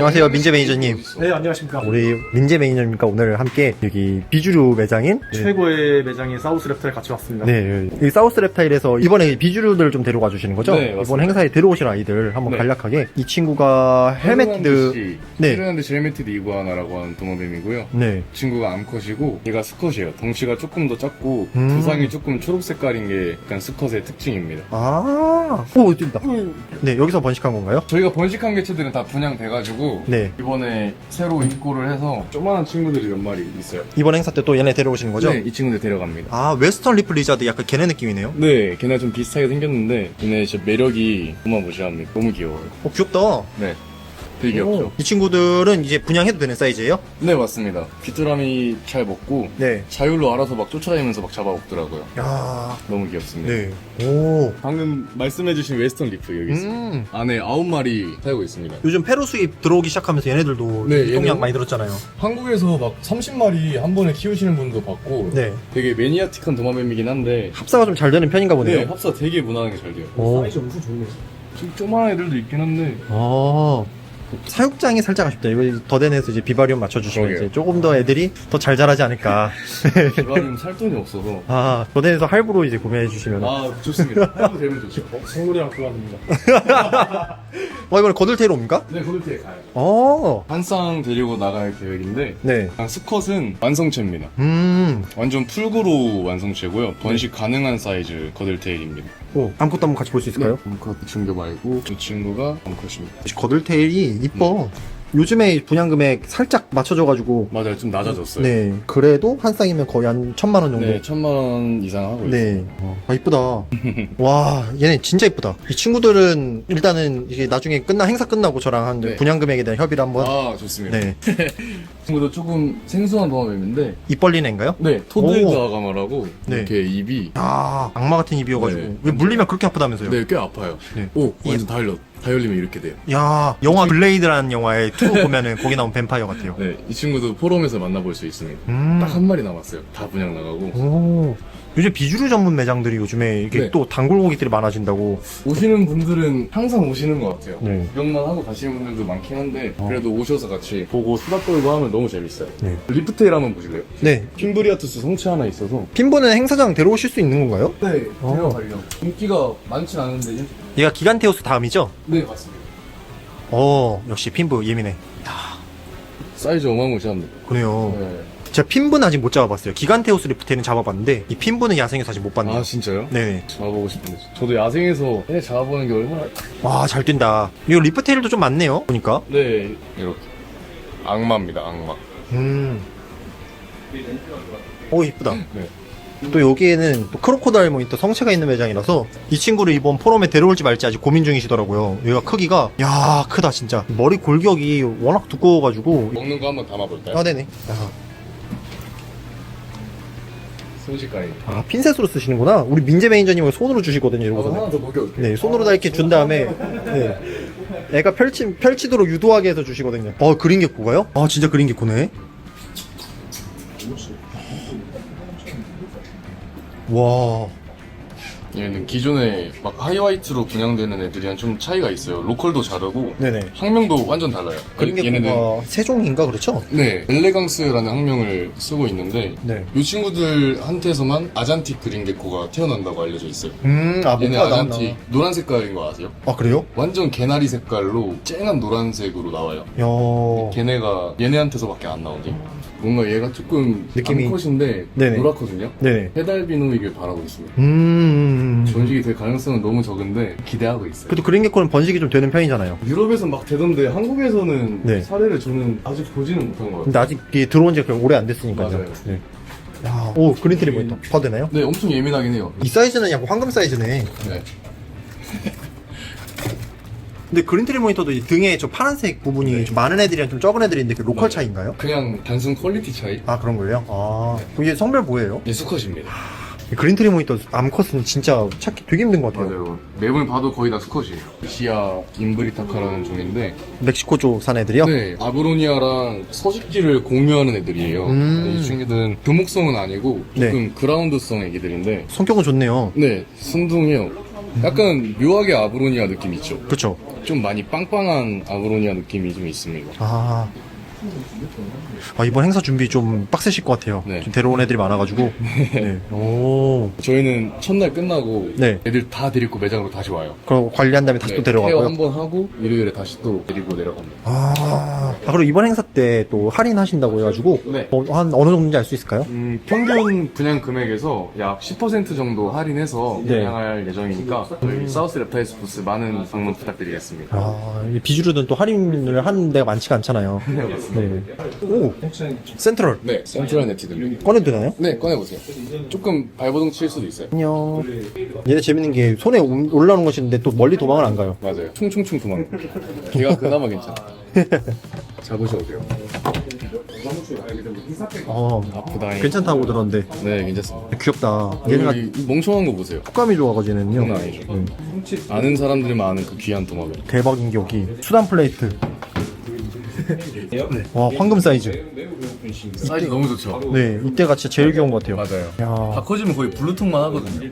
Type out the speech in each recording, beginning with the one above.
안녕하세요 민재 매니저님 네, 안녕하십니까. 우리 민재 매니저님과 오늘 함께 여기 비주류 매장인 최고의 매장인 사우스 랩터에 같이 왔습니다. 네, 이 사우스 랩타일에서 이번에 비주류들 좀 데려가 주시는 거죠? 네, 맞습니다. 이번 행사에 들어오신 아이들 한번 네. 간략하게 이 친구가 헬메티드 네. 헬메티드 헬메티드 이구아나라고 하는 도마뱀이고요. 네. 이 친구가 암컷이고 얘가 수컷이에요. 덩치가 조금 더 작고 음. 두상이 조금 초록 색깔인 게 약간 수컷의 특징입니다. 아, 오, 뛴다. 네, 여기서 번식한 건가요? 저희가 번식한 개체들은 다 분양돼가지고 네. 이번에 새로 입고를 해서 조그만한 친구들이 몇 마리 있어요. 이번 행사 때 또 얘네 데려오시는 거죠? 네, 이 친구들 데려갑니다. 아, 웨스턴 리플 리자드 약간 걔네 느낌이네요. 네, 걔네 좀 비슷하게 생겼는데 얘네 진짜 매력이 어마무시합니다. 너무 귀여워요. 어, 귀엽다. 네, 되게. 오, 이 친구들은 이제 분양해도 되는 사이즈예요? 네, 맞습니다. 귀뚜라미 잘 먹고 네. 자율로 알아서 막 쫓아다니면서 막 잡아먹더라고요. 야, 너무 귀엽습니다. 네. 오. 방금 말씀해주신 웨스턴 리프 여기 있습니다. 음. 안에 아홉 마리 살고 있습니다. 요즘 페루 수입 들어오기 시작하면서 얘네들도 네, 유통량 얘는- 많이 들었잖아요. 한국에서 막 30마리 한 번에 키우시는 분도 봤고 네. 되게 매니아틱한 도마뱀이긴 한데 합사가 좀 잘 되는 편인가 보네요. 네, 합사 되게 무난하게 잘 돼요. 오. 사이즈 엄청 좋네요. 좀 조그만 애들도 있긴 한데 아. 사육장이 살짝 아쉽다. 이거 더덴에서 이제 비바리움 맞춰주시면 그러게요. 이제 조금 더 애들이 더 잘 자라지 않을까. 비바리움 살 돈이 없어서 아, 더덴에서 할부로 이제 구매해 주시면. 아 좋습니다. 해도 되면 좋죠. 어, 생물이랑 교환입니다. 어, 이번에 거들테일 옵니까? 네, 거들테에 가요. 어. 한 쌍 데리고 나갈 계획인데 네. 그냥 수컷은 완성체입니다. 음. 완전 풀구로 완성체고요. 번식 가능한 사이즈 거들테일입니다. 오, 아무것도 한번 같이 볼 수 있을까요? 암컷 친구 말고 이 친구가 암컷입니다. 거들테일이 이뻐. 요즘에 분양 금액 살짝 맞춰줘가지고. 맞아요, 좀 낮아졌어요. 네. 그래도 한 쌍이면 거의 한 천만 원 정도. 네, 천만 원 이상 하고 있어요. 네. 아, 이쁘다. 와, 얘네 진짜 이쁘다. 이 친구들은 일단은 이게 나중에 끝나, 행사 끝나고 저랑 한 네. 분양 금액에 대한 협의를 한번. 아, 좋습니다. 네. 이 친구도 조금 생소한 도마뱀인데, 입 벌린 애인가요? 네, 토들드 오. 아가마라고 네. 이렇게 입이 아, 악마 같은 입이어가지고. 네. 왜 물리면 그렇게 아프다면서요? 네, 꽤 아파요. 네. 오, 완전 다 열렸. 다 열리면 이렇게 돼요. 야, 영화 블레이드라는 영화에 투 보면은 거기 나온 뱀파이어 같아요. 네, 이 친구도 포럼에서 만나볼 수 있습니다. 음. 딱 한 마리 남았어요. 다 분양 나가고. 오. 요즘 비주류 전문 매장들이 요즘에 이게 네. 또 단골고기들이 많아진다고. 오시는 분들은 항상 오시는 것 같아요. 네. 구경만 하고 가시는 분들도 많긴 한데, 그래도 오셔서 같이 보고 수다 떨고 하면 너무 재밌어요. 네. 리프테일 한번 보실래요? 네. 핀브리아투스 성체 하나 있어서. 핀보는 행사장 데려오실 수 있는 건가요? 네, 어. 데려가려고. 인기가 많진 않은데, 얘가 기간테우스 다음이죠? 네, 맞습니다. 어, 역시 핀부 예민해. 사이즈 어마무시합니다. 그래요. 네. 제가 핀부는 아직 못 잡아봤어요. 기간테우스 리프테는 잡아봤는데 이 핀부는 야생에서 아직 못 봤네요. 아, 진짜요? 네. 잡아보고 싶은데. 저도 야생에서 해 잡아보는 게 얼마나. 와, 잘 뛴다. 이거 리프테일도 좀 많네요. 보니까. 네, 이렇게. 악마입니다, 악마. 음. 오, 이쁘다. 네. 또 여기에는 또 크로코다일 모니터 성체가 있는 매장이라서 이 친구를 이번 포럼에 데려올지 말지 아직 고민 중이시더라고요. 얘가 크기가 야 크다 진짜. 머리 골격이 워낙 두꺼워가지고. 먹는 거 한번 담아볼까요? 아 네네. 야, 순식간에. 아 핀셋으로 쓰시는구나. 우리 민재 매니저님은 손으로 주시거든요. 하나 더 먹여볼게요. 네, 손으로 다 이렇게 준 다음에, 네. 애가 펼치, 펼치도록 유도하게 해서 주시거든요. 어, 그린 게코가요? 아, 진짜 그린 게코네. 와, 얘는 기존에 막 하이화이트로 분양되는 애들이랑 좀 차이가 있어요. 로컬도 다르고 네네. 학명도 완전 달라요. 그린 얘네는 세종인가 그렇죠? 네 엘레강스라는 학명을 쓰고 있는데 네. 이 친구들한테서만 아잔틱 그린 게코가 태어난다고 알려져 있어요. 음, 아, 얘네 뭔가. 아잔틱 노란 색깔인 거 아세요? 아, 그래요? 완전 개나리 색깔로 쨍한 노란색으로 나와요. 야, 걔네가 얘네한테서밖에 안 나오지. 뭔가 얘가 조금 느낌이- 암컷인데 네네. 노랗거든요. 네네. 페달비노 이길 바라고 있습니다. 음. 전식이 될 가능성은 너무 적은데 기대하고 있어요. 그래도 그린 게코는 번식이 좀 되는 편이잖아요. 유럽에서 막 되던데 한국에서는 네. 사례를 저는 아직 보지는 못한 것 같아요. 근데 아직 이게 들어온 지가 오래 안 됐으니까요. 맞아요. 네. 야, 오, 그린 트리 모니터. 봐도 되나요? 네, 엄청 예민하긴 해요. 이 사이즈는 약간 황금 사이즈네. 네. 근데 그린트리 모니터도 이 등에 저 파란색 부분이 좀 많은 애들이랑 좀 적은 애들이 있는데 그 로컬 맞아요. 차이인가요? 그냥 단순 퀄리티 차이? 아 그런 거예요? 아 이게 성별 뭐예요? 예, 수컷입니다. 이 그린트리 모니터 암컷은 진짜 찾기 되게 힘든 것 같아요. 맞아요. 맵을 봐도 거의 다 수컷이에요. 시아 임브리타카라는 종인데, 멕시코 산 애들이요? 네, 아브로니아랑 서식지를 공유하는 애들이에요. 음. 이 친구들은 교목성은 아니고 네. 조금 그라운드성 애기들인데, 성격은 좋네요. 네, 순둥해요. 약간 묘하게 아브로니아 느낌 있죠? 그쵸. 좀 많이 빵빵한 아브로니아 느낌이 좀 있습니다. 아. 아, 이번 행사 준비 좀 빡세실 것 같아요. 네. 좀 데려온 애들이 많아가지고. 네. 오. 저희는 첫날 끝나고 네. 애들 다 데리고 매장으로 다시 와요. 그럼 관리한 다음에 다시 또 케어 데려가고요. 한번 하고 일요일에 다시 또 데리고 내려갑니다. 아. 아, 그리고 이번 행사 때 또 할인하신다고 해가지고. 네. 어, 한 어느 정도인지 알 수 있을까요? 음, 평균 분양 금액에서 약 10% 정도 할인해서 네. 분양할 예정이니까 저희 사우스 랩타이스 부스 많은 방문 부탁드리겠습니다. 아, 이 비주류는 또 할인을 하는 데가 많지가 않잖아요. 네, 맞습니다. 네. 오, 센트럴. 네, 센트럴 네티드. 꺼내도 되나요? 네, 꺼내보세요. 조금 발버둥 칠 수도 있어요. 안녕. 얘네 재밌는 게 손에 올- 올라오는 것인데 또 멀리 도망을 안 가요. 맞아요. 충충충 도망. 걔가 그나마 괜찮아. 잡으셔도 돼요. 어, 아프다잉. 괜찮다고 들었는데. 네, 괜찮습니다. 귀엽다. 얘네가 여기 이 멍청한 거 보세요. 촉감이 좋아가지고 얘는요. 장난 아니죠. 아는 사람들만 아는 그 귀한 도마뱀. 대박인 게 여기 수단 플레이트. 와, 황금 사이즈. 사이즈 너무 좋죠? 네, 이때가 진짜 제일 귀여운 것 같아요. 맞아요. 야, 다 커지면 거의 블루통만 하거든요.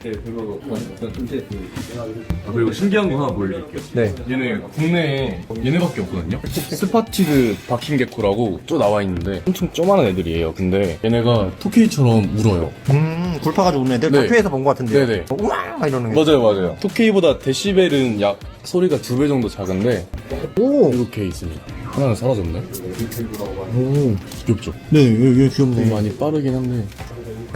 아, 그리고 신기한 거 하나 보여드릴게요. 네. 얘네 국내에 얘네밖에 없거든요. 스파티드 박힌게코라고 또 나와 있는데 엄청 쪼만한 애들이에요. 근데 얘네가 토끼처럼 울어요. 음, 굴파 가지고 우는 애들 네. 카페에서 본 것 같은데요. 네네. 어, 우와! 이러는 게. 맞아요, 맞아요. 토끼보다 데시벨은 약 소리가 두 배 정도 작은데 오! 이렇게 있습니다. 하나는 사라졌네. 오. 귀엽죠? 네, 얘, 얘 귀엽네. 많이 빠르긴 한데.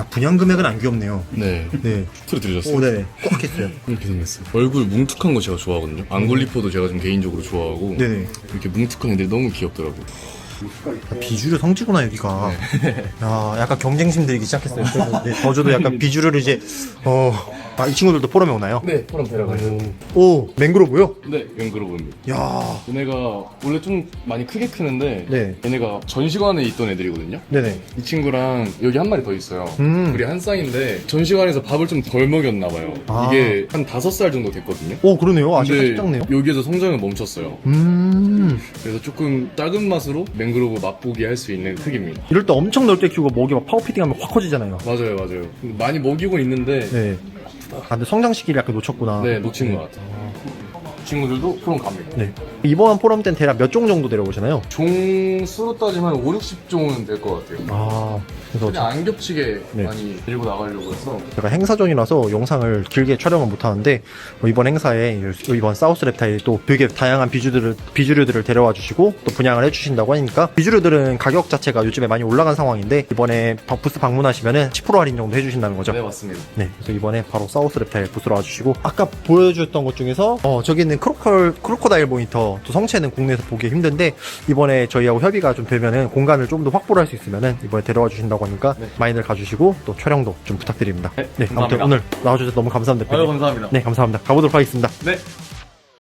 야, 분양 금액은 안 귀엽네요. 네. 네. 들으셨어요? 오, 네. 꼭 했어요. 이렇게 생겼어요. 얼굴 뭉툭한 거 제가 좋아하거든요. 앙골리포도 제가 좀 개인적으로 좋아하고. 네네. 이렇게 뭉툭한 애들이 너무 귀엽더라고요. 야, 비주류 성지구나 여기가. 네. 야, 약간 경쟁심 들기 시작했어요. 네, 저도 약간 비주류를 이제 어, 아, 이 친구들도 포럼에 오나요? 네, 포럼 데려가요. 오, 맹그로브요? 네, 맹그로브입니다. 야, 얘네가 원래 좀 많이 크게 크는데 네. 얘네가 전시관에 있던 애들이거든요. 네네. 이 친구랑 여기 한 마리 더 있어요. 음. 우리 한 쌍인데 전시관에서 밥을 좀 덜 먹였나 봐요. 아. 이게 한 다섯 살 정도 됐거든요. 오, 그러네요. 아직 근데 작네요. 여기에서 성장을 멈췄어요. 음, 그래서 조금 작은 맛으로 맹그로브 맛보기 할 수 있는 크기입니다. 이럴 때 엄청 넓게 키우고 목이 막 파워피딩하면 확 커지잖아요. 맞아요, 맞아요. 많이 먹이고 있는데 네. 아, 근데 성장 시기를 약간 놓쳤구나. 네, 놓친 것 같아요. 친구들도 프롬 갑니다. 네. 이번 포럼 때는 대략 몇 종 정도 데려오시나요? 종 수로 따지면 한 5, 60종은 될 것 같아요. 아, 그래서 그냥 안 겹치게 네. 많이 들고 나가려고 해서 제가 행사 전이라서 영상을 길게 촬영을 못 하는데 뭐 이번 행사에 이번 사우스 랩타일 또 되게 다양한 비주류들을 비주류들을 데려와 주시고 또 분양을 해주신다고 하니까 비주류들은 가격 자체가 요즘에 많이 올라간 상황인데 이번에 바- 부스 방문하시면은 10% 할인 정도 해주신다는 거죠. 네 맞습니다. 네, 그래서 이번에 바로 사우스 랩타일 부스로 와주시고 아까 보여주셨던 것 중에서 어 저기 있는 크로컬 크로코다일 모니터 또 성체는 국내에서 보기 힘든데 이번에 저희하고 협의가 좀 되면은 공간을 좀 더 확보를 할 수 있으면은 이번에 데려와 주신다고 하니까 많이들 가주시고 또 촬영도 좀 부탁드립니다. 네, 네, 아무튼 감사합니다. 오늘 나와주셔서 너무 감사합니다. 아유 대표님. 감사합니다. 네, 감사합니다. 가보도록 하겠습니다. 네.